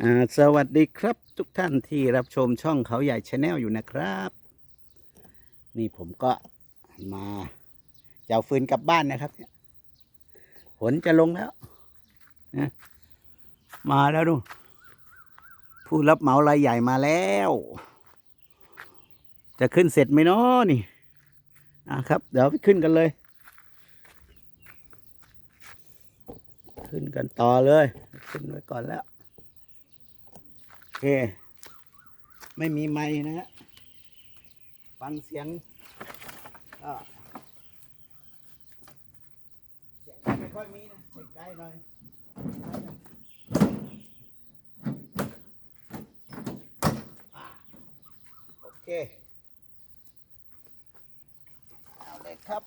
สวัสดีครับทุกท่านที่รับชมช่องเขาใหญ่ชาแนลอยู่นะครับ นี่ผมก็มาจะเอาฟืนกลับบ้านนะครับฝนจะลงแล้วนะมาแล้วดู ผู้รับเหมารายใหญ่มาแล้ว จะขึ้นเสร็จไหมเนาะนี่อะครับ เดี๋ยวไปขึ้นกันเลย ขึ้นกันต่อเลย ขึ้นไว้ก่อนแล้ว เค ไม่มีไม้นะฮะฟังเสียงก็เสียงไม่ค่อยมีนะใกล้ๆหน่อยโอเค เอาเลยครับ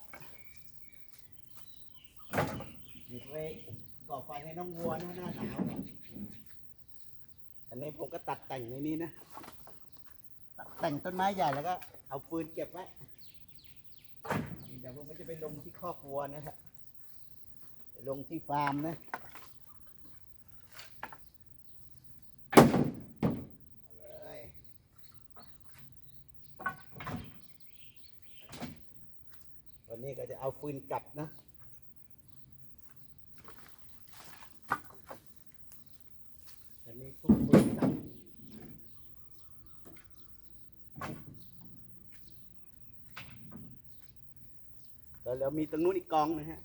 หยิบไว้ก่อไฟให้น้องวัวนะหน้าหนาวนะ ผมก็ตัดแต่งในนี้นะ ตัดแต่งต้นไม้ใหญ่แล้วก็ เอาฟืนเก็บไว้เดี๋ยวผมก็จะไปลงที่คอกวัวนะครับไปลงที่ฟาร์มนะเอาเลยวันนี้ก็จะเอาฟืนกลับนะ อันนี้พวกฟืนกลับ แล้วแล้วมีตรงนู้นอีกกองนะฮะ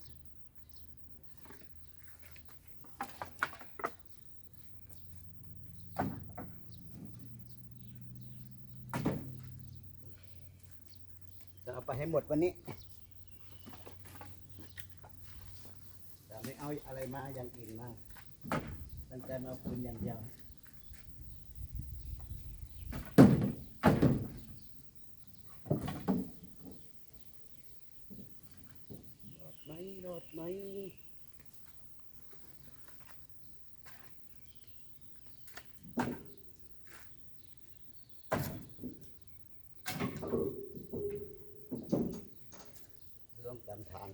จะเอาไปให้หมดวันนี้จะไม่เอาอะไรมาอย่างอื่นมาตั้งใจมาเอาปืนอย่างเดียว รอดไหมรอดไหม่วมกันทาง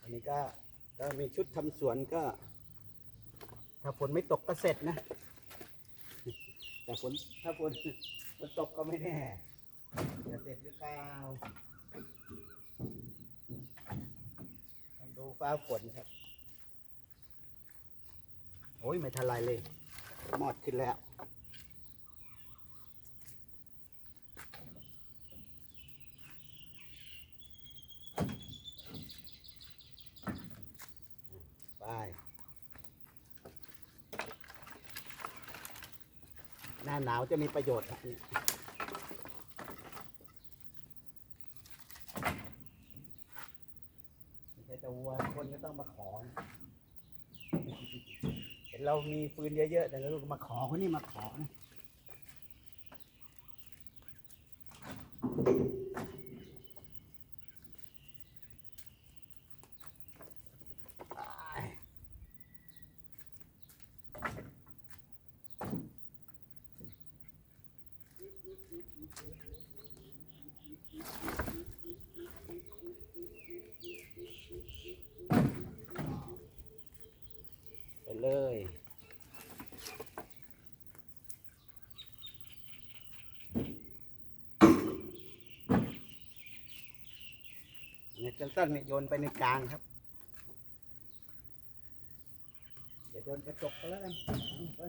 อันนี้ก็ก็มีชุดทำสวนก็ ถ้าฝนไม่ตกก็เสร็จนะ แต่ฝนถ้าฝนฝนตกก็ไม่แน่จะเสร็จหรือเปล่า ฟ้าฝนครับ โอ้ย ไม่ทันไรเลยหมอดขึ้นแล้วไปหน้าหนาวจะมีประโยชน์ครับเนี่ยไม่ใช่แต่วัวคนก็ต้องมาขอนะ เรามีฟืนเยอะๆแต่เราก็มาขอคนนี้มาขอนะไปไปเลย เนี่ยสั้นเนี่ยโยนไปในกลางครับ เดี๋ยวโยนกระจกไปแล้วกันไป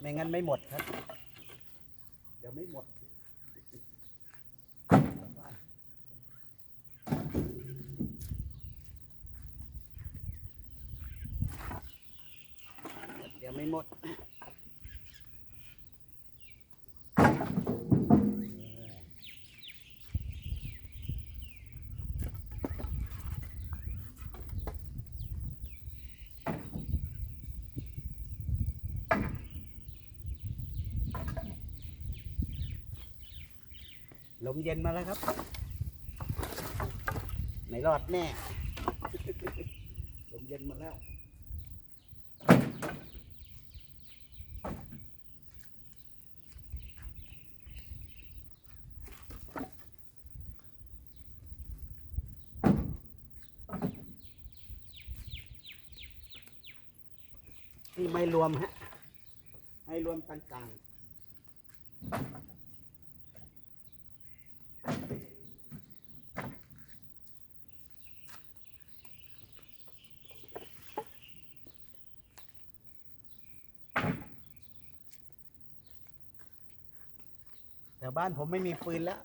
ไม่งั้นไม่หมดครับ เดี๋ยวไม่หมดเดี๋ยวไม่หมด ลมเย็นมาแล้วครับ ไม่รอดแน่ ลมเย็นมาแล้ว นี่ไม่รวมฮะ ไม่รวมต่างๆ แต่บ้านผมไม่มีฟืนแล้ว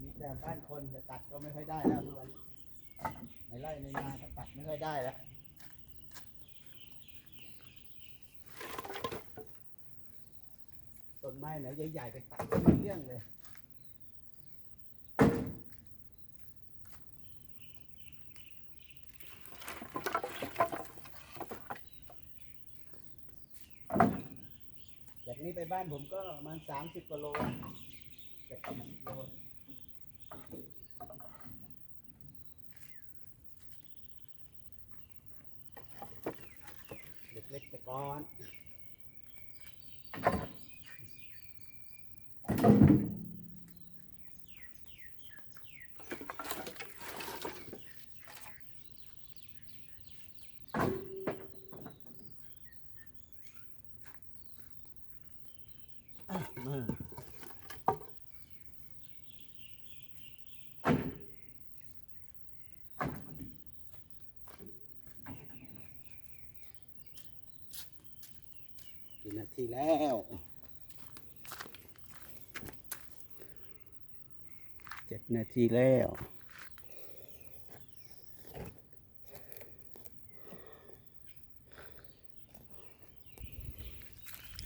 มีแต่บ้านคนจะตัดก็ไม่ค่อยได้แล้วทุกวันนี้ในไร่ในนาก็ตัดไม่ค่อยได้แล้ว ต้นไม้ไหนใหญ่ๆไปตัดก็ไม่เรื่องเลย นี้ไปบ้านผมก็ประมาณสามสิบกว่าโลเกือบสามสิบโลเล็กๆไปก่อน กี่นาทีแล้วเจ็ดนาทีแล้ว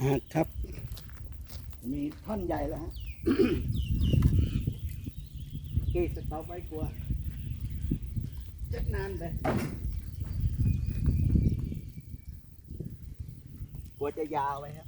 อะครับ มีท่อนใหญ่แล้วฮะกี่สต็อปไว้กลัวจะนานเลยกลัวจะยาวไปครับ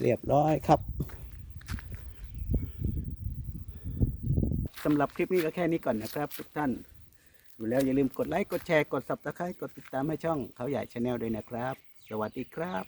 เรียบร้อยครับสำหรับคลิปนี้ก็แค่นี้ก่อนนะครับ ทุกท่าน อยู่แล้วอย่าลืมกดไลค์ กดแชร์ กด subscribe กดติดตามให้ช่องเขาใหญ่ชาแนลด้วยนะครับ สวัสดีครับ